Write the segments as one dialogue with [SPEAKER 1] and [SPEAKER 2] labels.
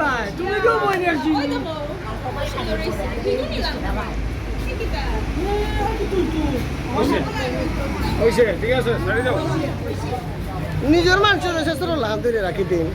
[SPEAKER 1] পায় তুমি কেউ বই
[SPEAKER 2] দাও।
[SPEAKER 3] নিজের মানুষের শেষ লাভ ধরে রাখি দিন।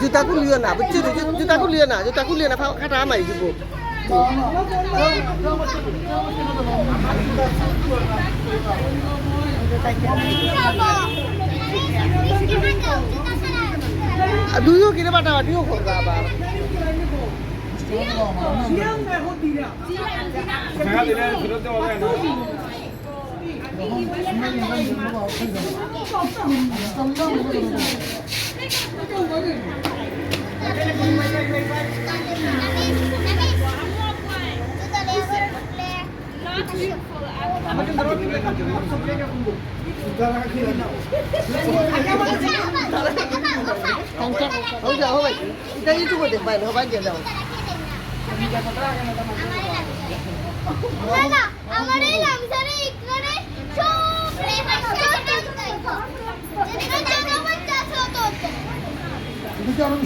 [SPEAKER 3] জুতা খুলিও না বুঝছি জুতা খুলিও না জুতা খুলিও না খাটা আমাই দিব। দুইও কিনে বাটাবাটিও করবা আবার।
[SPEAKER 1] সিয়াম দেখো দিরা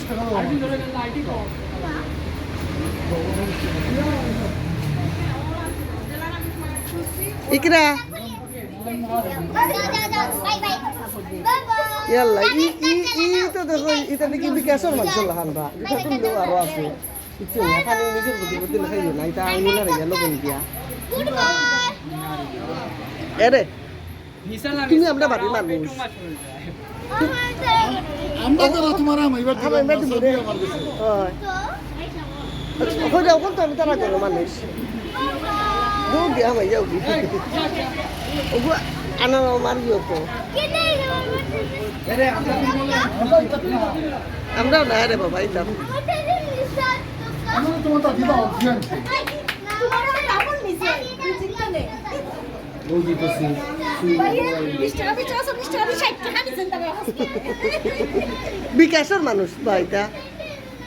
[SPEAKER 2] টাকা
[SPEAKER 3] ইকরা। ইয়াল্লা ই ই ই তো দেখো এটা নাকি বিকাশের মানুষ লাহানরা এটা তুললেও আরও আছে। কিছু না খালি নিজের বুদ্ধি বুদ্ধি লেখাইও না। এটা আমি না রেগে লোক দিয়া। এরে তুমি আমরা বাড়ির মানুষ।
[SPEAKER 4] আমরা তো তোমার এবার
[SPEAKER 3] খাবার এবার দিব হয়। হয়ে যাও কোন তো আমি তারা করো মানুষ। দৌড় দিয়া আমি যাও ওগু আনার মারিও তো আমরাও না রে বাবা এটা
[SPEAKER 4] আমরা তোমার দাদি বা অভিযান
[SPEAKER 3] বিকাশের মানুষ বা এটা
[SPEAKER 4] তো মিষ্টি হলো তুমি
[SPEAKER 5] আমরা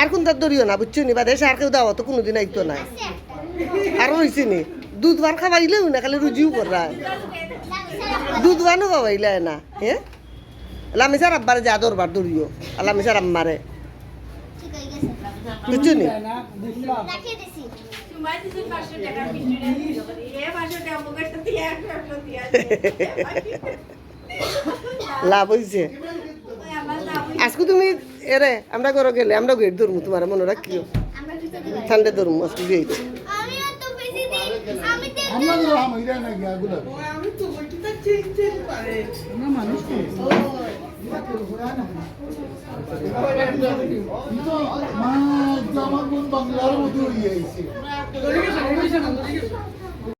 [SPEAKER 3] আর কোন তার দরিও না বুঝছ নি? বা দেশে আর কেউ দাওয়া তো কোনোদিন আইতো না। আর হয়েছে নি? দুধ ভার খাবাইলেও না খালি রুজিও করা। দুধ ভানও খাবাইলে না হ্যাঁ? লামিসার আব্বারে যা দরবার দরিও আর লামিসার আম্মারে। বুঝছ নি? লাভ হয়েছে আজকে তুমি এরে আমরা ঘরে গেলে আমরা গেট ধরবো তোমার মনে রাখিও।
[SPEAKER 5] যাই।
[SPEAKER 3] ঠান্ডা ধরবো আজকে গেট।
[SPEAKER 4] বাংলার মতো